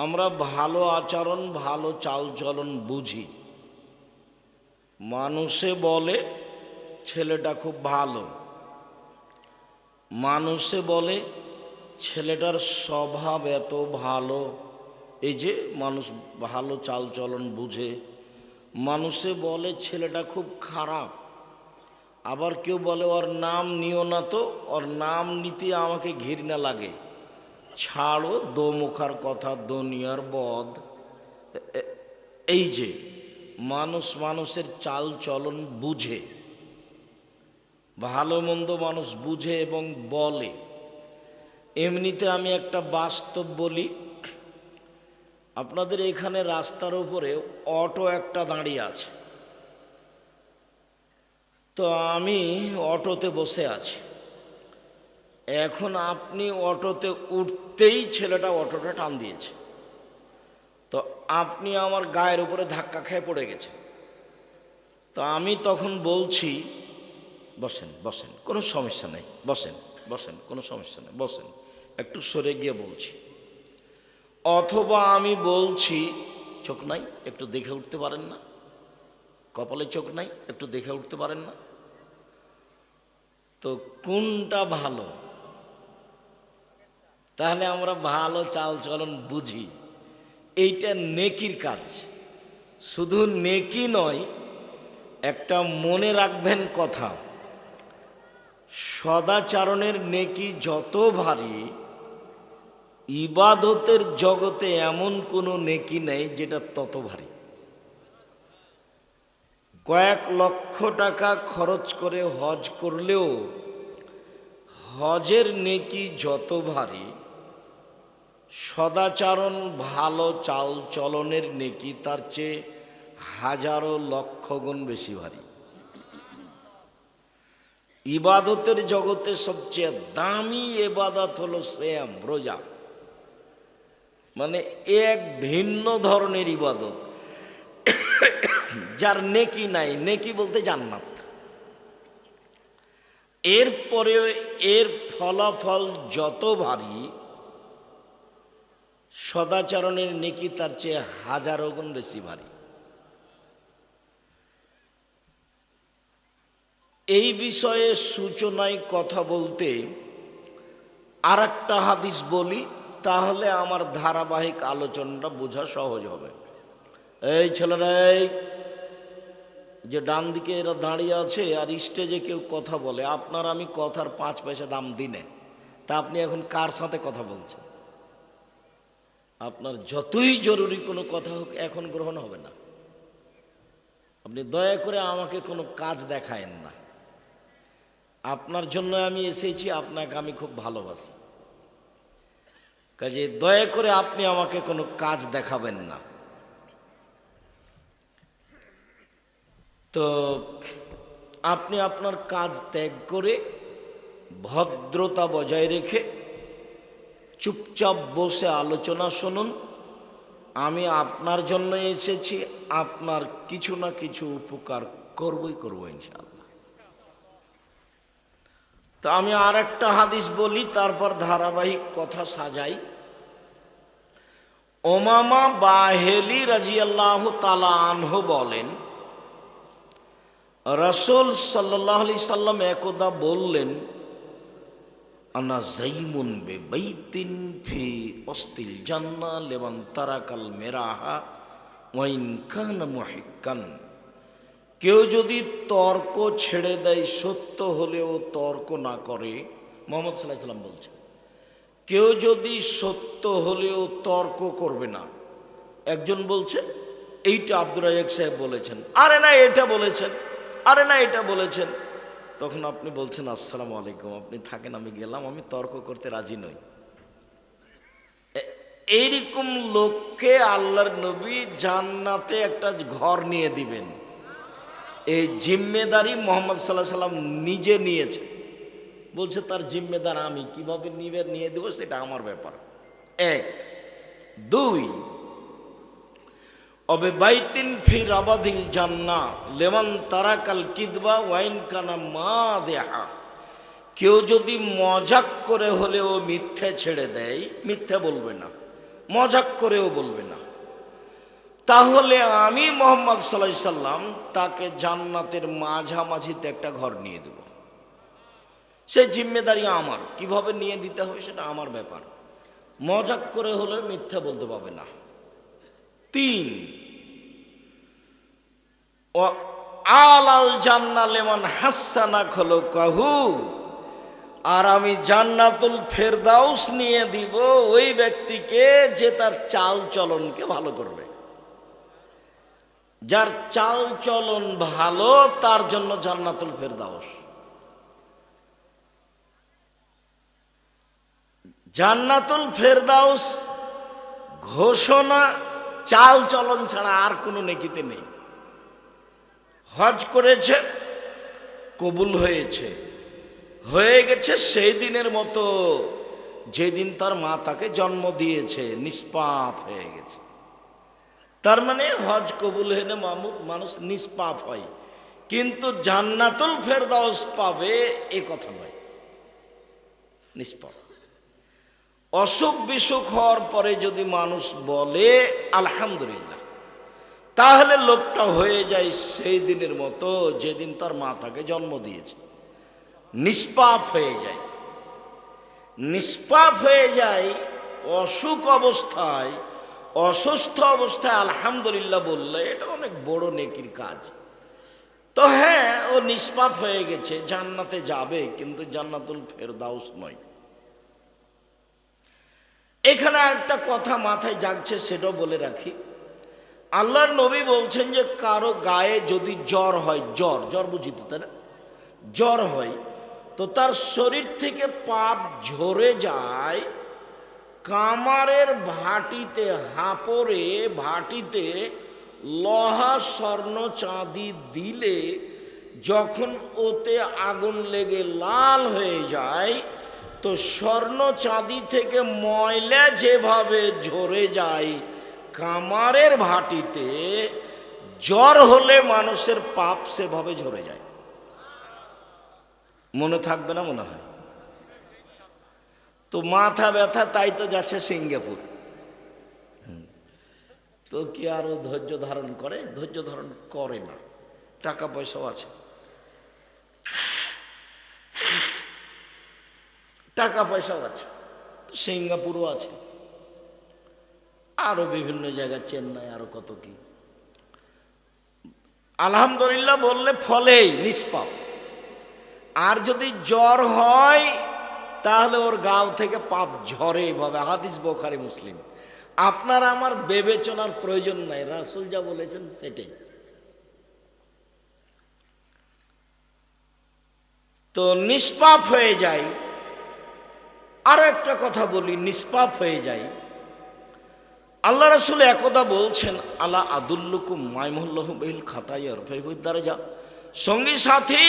আমরা ভালো আচরণ, ভালো চালচলন বুঝি। মানুষে বলে, ছেলেটা খুব ভালো। মানুষে বলে, ছেলেটার স্বভাব এত ভালো। এই যে মানুষ ভালো চালচলন বুঝে। মানুষে বলে, ছেলেটা খুব খারাপ। আবার কেউ বলে, ওর নাম নিও না তো। ওর নাম নিতে আমাকে ঘৃণা লাগে। ছাড়ো দোমুখার কথা, দুনিয়ার বদ এই যে, মানুষ মানুষের চাল চলন বুঝে, ভালো মন্দ মানুষ বুঝে এবং বলে। এমনিতে আমি একটা বাস্তব বলি, আপনাদের এখানে রাস্তার উপরে অটো একটা দাঁড়িয়ে আছে। তো আমি অটোতে বসে আছি। এখন আপনি অটোতে উঠতেই ছেলেটা অটোটা টান দিয়েছে। তো আপনি আমার গায়ের উপরে ধাক্কা খেয়ে পড়ে গেছে তো আমি তখন বলছি, বসেন বসেন, কোনো সমস্যা নেই, বসেন বসেন, কোনো সমস্যা নেই, বসেন, একটু সরে গিয়ে বলছি। অথবা আমি বলছি, চোখ নাই, একটু দেখে উঠতে পারেন না, কপালে চোখ নাই, একটু দেখে উঠতে পারেন না। তো কোনটা ভালো? তাহলে আমরা ভালো চাল চলন বুঝি। এইটা নেকির কাজ। শুধু নেকি নয়, একটা মনে রাখবেন কথা। সদাচারণের নেকি যত ভারী, ইবাদতের জগতে এমন কোনো নেকি নেই যেটা তত ভারী। কয়েক লক্ষ টাকা খরচ করে হজ করলেও হজের নেকি যত ভারী সদাচারণ ভালো চাল চলনের নেকি তার চেয়ে হাজারো লক্ষ গুণ বেশি ভারী। ইবাদতের জগতে সবচেয়ে দামি এবাদত হলো শ্যাম রোজা। মানে এক ভিন্ন ধরনের ইবাদত। যার নেকি নাই, নেকি বলতে জান্নাত। এরপরে এর ফলাফল যত ভারী সদাচরণের নেকি তার চেয়ে হাজারো গুণ বেশি ভারী। এই বিষয়ে সূচনায় কথা বলতে আর একটা হাদিস বলি, তাহলে আমার ধারাবাহিক আলোচনাটা বোঝা সহজ হবে। এই ছেলেরা, এই যে ডান দিকে এরা দাঁড়িয়ে আছে আর স্টেজে কেউ কথা বলে, আপনার আমি কথার পাঁচ পয়সা দাম দিনে, তা আপনি এখন কার সাথে কথা বলছেন? আপনার যতই জরুরি কোনো কথা হোক এখন গ্রহণ হবে না। আপনি দয়া করে আমাকে কোনো কাজ দেখায়েন না। আপনার জন্য আমি এসেছি, আপনাকে আমি খুব ভালোবাসি। কাজে দয়া করে আপনি আমাকে কোনো কাজ দেখাবেন না। তো আপনি আপনার কাজ ত্যাগ করে ভদ্রতা বজায় রেখে চুপচাপ বসে আলোচনা শুনুন। আমি আপনার জন্য এসেছি, আপনার কিছু না কিছু উপকার করবই করব ইনশাআল্লাহ। তো আমি আর একটা হাদিস বলি, তারপর ধারাবাহিক কথা সাজাই। ওমামা বাহেলি রাজিয়াল্লাহ তালা আনহ বলেন, রসুল সাল্লাহ সাল্লাম একদা বললেন আনা জাইমুন বে বৈতিন ফি অস্তিল জান্না লেবান তারাকাল মেরাহা ওয়াইন কান মুহিক্কান। কেউ যদি তর্ক ছেড়ে দেয়, সত্য হলেও তর্ক না করে, মোহাম্মদ সাল্লাহ সাল্লাম বলছে কেউ যদি সত্য হলেও তর্ক করবে না, একজন বলছে, এইটা আব্দুর রাজাক সাহেব বলেছেন, আরে না এটা বলেছেন, আরে না এটা বলেছেন তখন আপনি বলছেন, আসসালামু আলাইকুম, আপনি থাকেন, আমি গেলাম, আমি তর্ক করতে রাজি নই। এইরকম লোককে আল্লাহর নবী জান্নাতে একটা ঘর নিয়ে দিবেন। এই জিম্মেদারি মোহাম্মদ সাল্লাহ সাল্লাম নিজে নিয়েছে। বলছে, তার জিম্মেদার আমি, কীভাবে নিবে, নিয়ে দেবো, সেটা আমার ব্যাপার। এক। দুই অবে বাইতিন ফি রাবাদিল জান্না, লেমন তারাকাল কিদবা ওয়াইন কানা মা দেহা কেউ যদি মজাক করে হলেও মিথ্যে ছেড়ে দেয়, মিথ্যে বলবে না, মজাক করেও বলবে না। তাহলে আমি মোহাম্মদ সাল্লাহ সাল্লাম তাকে জান্নাতের মাঝামাঝিতে একটা ঘর নিয়ে দেব। সেই জিম্মেদারি আমার, কীভাবে নিয়ে দিতে হবে সেটা আমার ব্যাপার। মজাক করে হলে মিথ্যা বলতে পারবে না। তিন ও আলাল জান্না লেমন হাসানা খলো কাহু আর আমি জান্নাতুল ফেরদাউস নিয়ে দিব ওই ব্যক্তিকে যে তার চাল চলনকে ভালো করবে। যার চাল চলন ভালো, তার জন্য জান্নাতুল ফেরদাউস। জান্নাতুল ফেরদাউস ঘোষণা, চাল চলন ছাড়া আর কোনো নেকিতে নেই। হজ করেছে, কবুল হয়েছে। হয়ে গেছে সেই দিনের মতো যেদিন তার মা তাকে জন্ম দিয়েছে, নিষ্পাপ হয়ে গেছে। তার মানে হজ কবুল হলে মানুষ নিষ্পাপ হয়। কিন্তু জান্নাতুল ফেরদাউস পাবে এ কথা নয়। নিষ্পাপ। অসুখ বিসুখ হওয়ার পরে যদি মানুষ বলে, আলহামদুলিল্লাহ। তাহলে লোকটা হয়ে যায় সেই দিনের মতো যেদিন তার মা তাকে জন্ম দিয়েছে। নিষ্পাপ হয়ে যায়। নিষ্পাপ হয়ে যায়, অসুখ অবস্থায়, অসুস্থ অবস্থায়, আলহামদুলিল্লাহ বললে, এটা অনেক বড় নেকির কাজ। তো হ্যাঁ ও নিষ্পাপ হয়ে গেছে, জান্নাতে যাবে, কিন্তু জান্নাতুল ফেরদাউস নয়। এখানে একটা কথা মাথায় জাগছে, সেটাও বলে রাখি। আল্লাহর নবী বলছেন যে কারও গায়ে যদি জ্বর হয়, জ্বর জ্বর বুঝি তো, তাই না? জ্বর হয়, তো তার শরীর থেকে পাপ ঝরে যায়, কামারের ভাটিতে, হাপরে ভাটিতে লোহা স্বর্ণ চাঁদি দিলে যখন ওতে আগুন লেগে লাল হয়ে যায়, তো স্বর্ণ চাঁদি থেকে ময়লা যেভাবে ঝরে যায় কামারের ভাটিতে জ্বর হলে মানুষের পাপ সেভাবে ঝরে যায়। মনে থাকবে না মনে হয়। তো মাথা ব্যথা, তাই তো যাচ্ছে সিঙ্গাপুর। তো কি আরও ধৈর্য ধারণ করে? ধৈর্য ধারণ করে না। টাকা পয়সাও আছে। টাকা পয়সাও আছে। সিঙ্গাপুরও আছে। আরও বিভিন্ন জায়গায় চেন্নাই, আরও কত কি। আলহামদুলিল্লাহ বললে ফলেই নিষ্পাপ। আর যদি জ্বর হয়, তাহলে ওর গাও থেকে পাপ ঝরে এভাবে। হাদিস বোখারি, মুসলিম। আপনার আমার বিবেচনার প্রয়োজন নাই। রাসুল যা বলেছেন সেটাই। তো নিষ্পাপ হয়ে যায় আরও একটা কথা বলি, নিষ্পাপ হয়ে যায় আল্লাহ রসুল একদা বলছেন আল্লাহ আদুল্লুকুম মাইমুল্লাহ বেহিল খাতাই অরফাইবুদ্দারে যা সঙ্গী সাথী,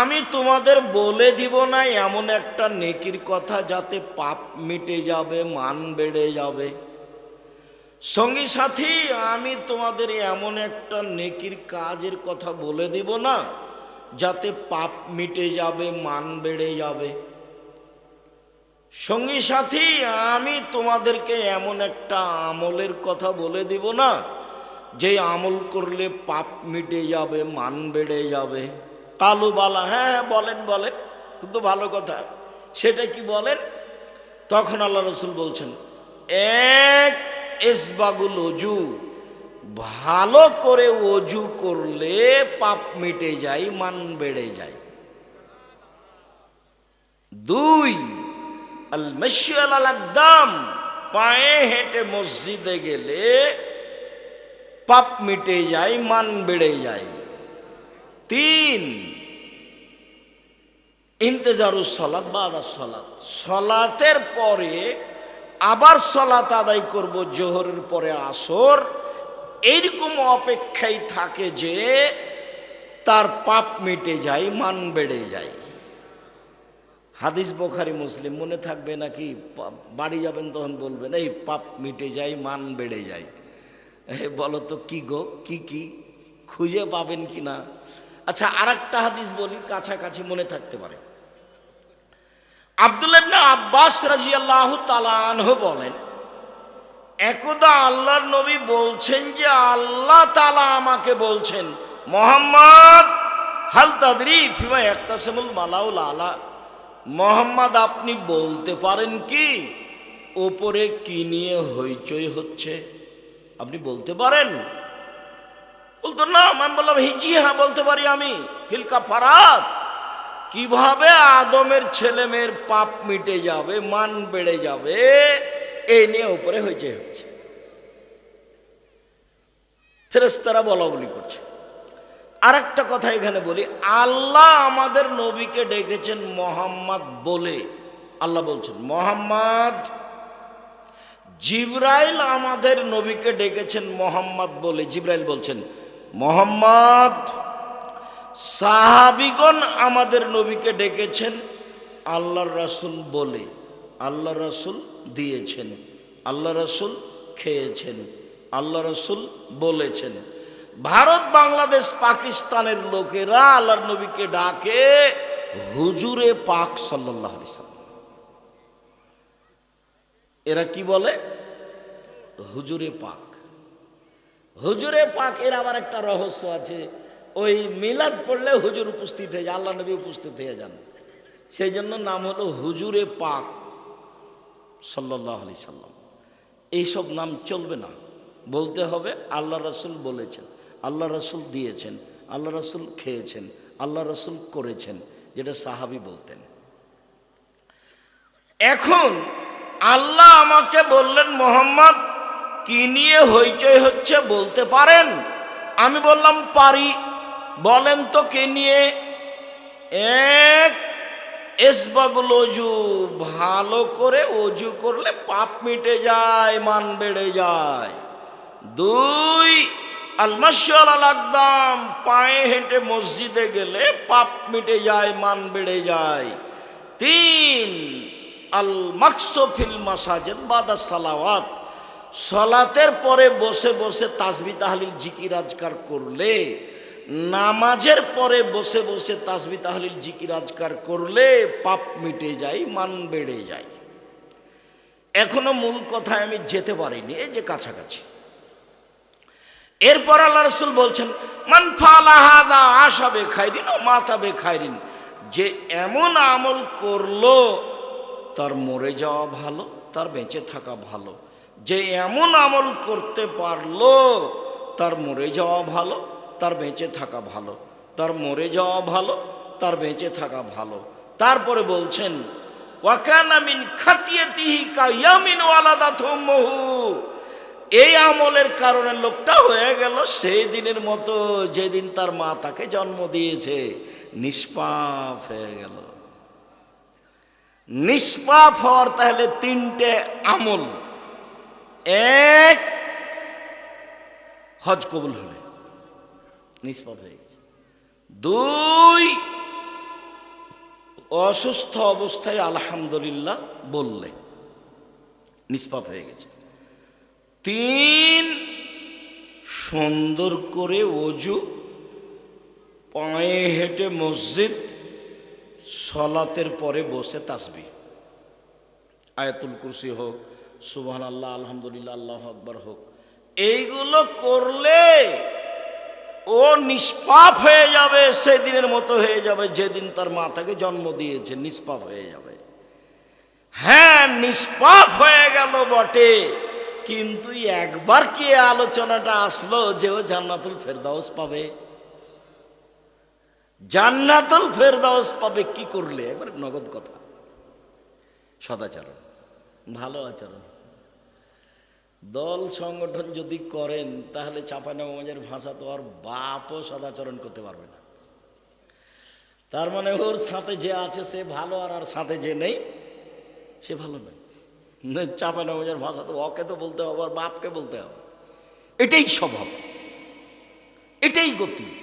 আমি তোমাদের বলে দিব না এমন একটা নেকির কথা যাতে পাপ মিটে যাবে, মান বেড়ে যাবে। সঙ্গী সাথী, আমি তোমাদের এমন একটা নেকির কাজের কথা বলে দিব না যাতে পাপ মিটে যাবে, মান বেড়ে যাবে। সঙ্গী সাথী, আমি তোমাদেরকে এমন একটা আমলের কথা বলে দিব না, যে আমল করলে পাপ মিটে যাবে, মান বেড়ে যাবে। কালু বালা হ্যাঁ হ্যাঁ বলেন বলেন, কিন্তু ভালো কথা, সেটা কি বলেন? তখন আল্লাহ রসুল বলছেন, এক এসবাগুল অজু ভালো করে অজু করলে পাপ মিটে যায়, মান বেড়ে যায়। দুই আল মশিয়াল পায়ে হেঁটে মসজিদে গেলে পাপ মিটে যায়, মান বেড়ে যায়। তিন, ইন্তেজারুস সলাৎ বা আদার সলাৎ সলাতের পরে আবার সলাত আদায় করব, জোহরের পরে আসর। এইরকম অপেক্ষায় থাকে যে তার পাপ মিটে যায়, মান বেড়ে যায়। হাদিস বোখারি মুসলিম মনে থাকবে নাকি বাড়ি যাবেন তখন বলবেন এই পাপ মিটে যায় মান বেড়ে যায়। এ, বলো তো কি গো কি কি? খুঁজে পাবেন কি না? আচ্ছা আর একটা হাদিস বলি কাছাকাছি মনে থাকতে পারে। আব্দুল ইবনে আব্বাস রাজিয়াল্লাহু তাআলা আনহু বলেন একদা আল্লাহর নবী বলছেন যে আল্লাহ তালা আমাকে বলছেন মোহাম্মদ হাল তাদরি ফিমা একতাসেমুল মালাউল আলা। মোহাম্মদ, আপনি বলতে পারেন কি? ওপরে কি নিয়ে হইচই হচ্ছে? আপনি বলতে পারেন? বলতো, না, আমি বললাম, হিজি হ্যাঁ বলতে পারি আমি। ফিলকা ফারাত কীভাবে আদমের ছেলে মেয়ের পাপ মিটে যাবে, মান বেড়ে যাবে এই নিয়ে উপরে হয়েছে হচ্ছে। ফেরেস্তারা বলা বলি করছে। আর একটা কথা এখানে বলি, আল্লাহ আমাদের নবীকে ডেকেছেন মোহাম্মদ বলে। আল্লাহ বলছেন, মোহাম্মদ, জিব্রাইল আমাদের নবীকে ডেকেছেন মোহাম্মদ বলে। জিব্রাইল বলছেন, মোহাম্মদ, সাহাবিগণ আমাদের নবীকে ডেকেছেন আল্লাহর রাসূল বলে। আল্লাহ রাসূল দিয়েছেন আল্লাহ রাসূল খেয়েছেন আল্লাহ রাসূল বলেছেন। ভারত, বাংলাদেশ, পাকিস্তানের লোকেরা আল্লাহর নবীকে ডাকে হুজুরে পাক সাল্লাহ এরা কি বলে? হুজুরে পাক। হুজুরে পাক এর আবার একটা রহস্য আছে। ওই মিলাদ পড়লে হুজুর উপস্থিত হয়ে যায় আল্লাহ নবী উপস্থিত হয়ে যান। সেই জন্য নাম হলো হুজুরে পাক সাল্লাহ আলি সাল্লাম। এইসব নাম চলবে না। বলতে হবে আল্লাহ রসুল বলেছেন। আল্লাহ রসুল দিয়েছেন, আল্লাহ রসুল খেয়েছেন, আল্লাহ রসুল করেছেন, যেটা সাহাবি বলতেন। এখন আল্লাহ আমাকে বললেন, মোহাম্মদ, কি নিয়ে হইচই হচ্ছে বলতে পারেন? আমি বললাম, পারি। বলেন তো কে নিয়ে? এক, এসবাগুল অজু, ভালো করে অজু করলে পাপ মিটে যায়, মান বেড়ে যায়। দুই আলমাশাল আল আকদাম পায়ে হেঁটে মসজিদে গেলে পাপ মিটে যায়, মান বেড়ে যায়। তিন আল মাকসফিল মাসাজেদ বাদা সালাওয়াত। সলাতের পরে বসে বসে তাসবি তাহলিল জিকির আজকার করলে, নামাজের পরে বসে বসে তাসবি তাহলিল জিকির আজকার করলে পাপ মিটে যায়, মান বেড়ে যায়। এখনও মূল কথায় আমি যেতে পারিনি, এই যে কাছাকাছি। এরপর আল্লাহ রসুল বলছেন, মান ফালাহাদা আশাবে খাইরিন ও মাতাবে খাইরিন যে এমন আমল করল, তার মরে যাওয়া ভালো, তার বেঁচে থাকা ভালো, যে এমন আমল করতে পারল, তার মরে যাওয়া ভালো, তার বেঁচে থাকা ভালো, তার মরে যাওয়া ভালো, তার বেঁচে থাকা ভালো। তারপরে বলছেন ওয়াকানামিন খাতিয়াতিহি কায়ামিন ওয়ালাদা থুম্মহু এই আমলের কারণে লোকটা হয়ে গেল সেই দিনের মতো, যেদিন তার মা তাকে জন্ম দিয়েছে, নিষ্পাপ হয়ে গেল। নিষ্পাপ হওয়ার তাহলে তিনটে আমল। এক, হজ কবুল হলে নিষ্পাপ হয়ে গেছে। দুই, অসুস্থ অবস্থায় আলহামদুলিল্লাহ বললে, নিষ্পাপ হয়ে গেছে। তিন সুন্দর করে অজু, পায়ে হেঁটে মসজিদ, সলাতের পরে বসে তাসবি আয়াতুল কুরসি হোক সুবহান আল্লাহ আলহামদুলিল্লাহ, আল্লাহ আকবর হোক, এইগুলো করলে ও নিষ্পাপ হয়ে যাবে, সেদিনের মতো হয়ে যাবে, যেদিন তার মা তাকে জন্ম দিয়েছে, নিষ্পাপ হয়ে যাবে। হ্যাঁ নিষ্পাপ হয়ে গেল বটে। কিন্তু একবার কি আলোচনাটা আসলো যে ও জান্নাতুল ফেরদাউস পাবে? জান্নাতুল ফেরদাউস পাবে কি করলে? একবার নগদ কথা। সদাচরণ। ভালো আচরণ। দল সংগঠন যদি করেন, তাহলে চাপানামাজের ভাষা তো আর বাপও সদাচরণ করতে পারবে না। তার মানে ওর সাথে যে আছে সে ভালো আর আর সাথে যে নেই, সে ভালো নয়। চাপা নামাজের ভাষা তো অকে তো বলতে হবে, আর বাপকে বলতে হবে। এটাই স্বভাব। এটাই গতি।